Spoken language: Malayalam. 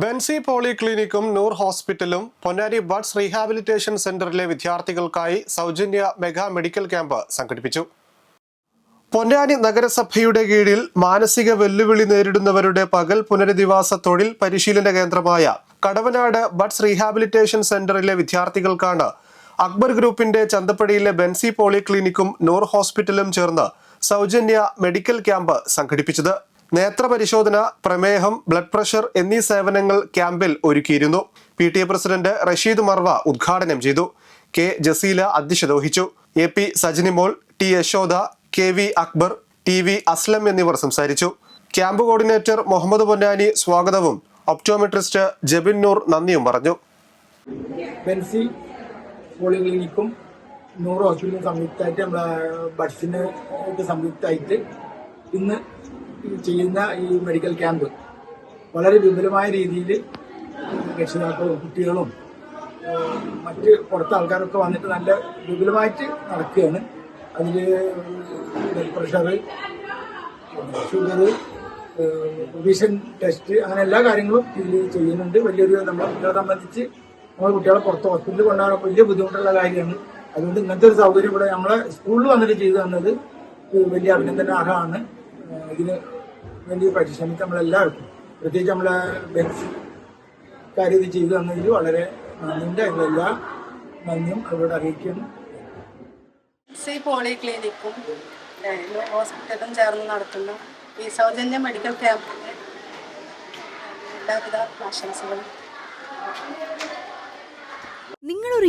ബെൻസി പോളിക്ലിനിക്കും നൂർ ഹോസ്പിറ്റലും പൊന്നാരി ബഡ്സ് റീഹാബിലിറ്റേഷൻ സെന്ററിലെ വിദ്യാർത്ഥികൾക്കായി സൗജന്യ മെഗാ മെഡിക്കൽ ക്യാമ്പ് സംഘടിപ്പിച്ചു. പൊന്നാനി നഗരസഭയുടെ കീഴിൽ മാനസിക വെല്ലുവിളി നേരിടുന്നവരുടെ പകൽ പുനരധിവാസ തൊഴിൽ പരിശീലന കേന്ദ്രമായ കടവനാട് ബഡ്സ് റീഹാബിലിറ്റേഷൻ സെന്ററിലെ വിദ്യാർത്ഥികൾക്കാണ് അക്ബർ ഗ്രൂപ്പിന്റെ ചന്തപ്പടിയിലെ ബെൻസി പോളിക്ലിനിക്കും നൂർ ഹോസ്പിറ്റലും ചേർന്ന് സൗജന്യ മെഡിക്കൽ ക്യാമ്പ് സംഘടിപ്പിച്ചത്. നേത്ര പരിശോധന പ്രമേഹം ബ്ലഡ് പ്രഷർ എന്നീ സേവനങ്ങൾ ക്യാമ്പിൽ ഒരുക്കിയിരുന്നു. P T A president Rasheed Marwa ഉദ്ഘാടനം ചെയ്തു. കെ ജസീല അധ്യക്ഷത വഹിച്ചു A P Sajanimol T Yashoda K V Akbar T V Aslam എന്നിവർ സംസാരിച്ചു. ക്യാമ്പ് കോർഡിനേറ്റർ മുഹമ്മദ് പൊന്നാനി സ്വാഗതവും. ഒപ്റ്റോമെട്രിസ്റ്റ് ജബിൻ നൂർ നന്ദിയും പറഞ്ഞു. നൂറ് സംയുക്തമായിട്ട് നമ്മളെ ബഡ്സിന് സംയുക്തമായിട്ട് ഇന്ന് ചെയ്യുന്ന ഈ മെഡിക്കൽ ക്യാമ്പ് വളരെ വിപുലമായ രീതിയിൽ രക്ഷിതാക്കളും കുട്ടികളും മറ്റ് പുറത്തെ ആൾക്കാരൊക്കെ വന്നിട്ട് നല്ല വിപുലമായിട്ട് നടക്കുകയാണ്. അതിൽ blood pressure sugar vision test അങ്ങനെ എല്ലാ കാര്യങ്ങളും ഇതിൽ ചെയ്യുന്നുണ്ട്. വലിയൊരു നമ്മളെ കുട്ടികളെ സംബന്ധിച്ച് നമ്മൾ കുട്ടികളെ പുറത്ത് ഹോസ്പിറ്റലിൽ കൊണ്ടുപോകാൻ വലിയ ബുദ്ധിമുട്ടുള്ള കാര്യമാണ്. അതുകൊണ്ട് ഇങ്ങനത്തെ ഒരു സൗകര്യം ഇവിടെ നമ്മളെ സ്കൂളിൽ വന്നിട്ട് ചെയ്തു തന്നത് വലിയ അഭിനന്ദനാർഹമാണ്. ഇതിന് വേണ്ടി പരിശ്രമിച്ച നമ്മളെല്ലാവർക്കും പ്രത്യേകിച്ച് നമ്മളെ ബെൻസ് കാര്യം ഇത് ചെയ്തു തന്നതിൽ വളരെ നന്ദിന്റെ എല്ലാ നന്ദിയും അവരോട് അറിയിക്കുന്നു. സി പോളിക്ലിനിക്കും ഹോസ്പിറ്റലും ചേർന്ന് നടത്തുന്ന. ഈ സൗജന്യ മെഡിക്കൽ ക്യാമ്പിന് എല്ലാവിധ ആശംസകളും.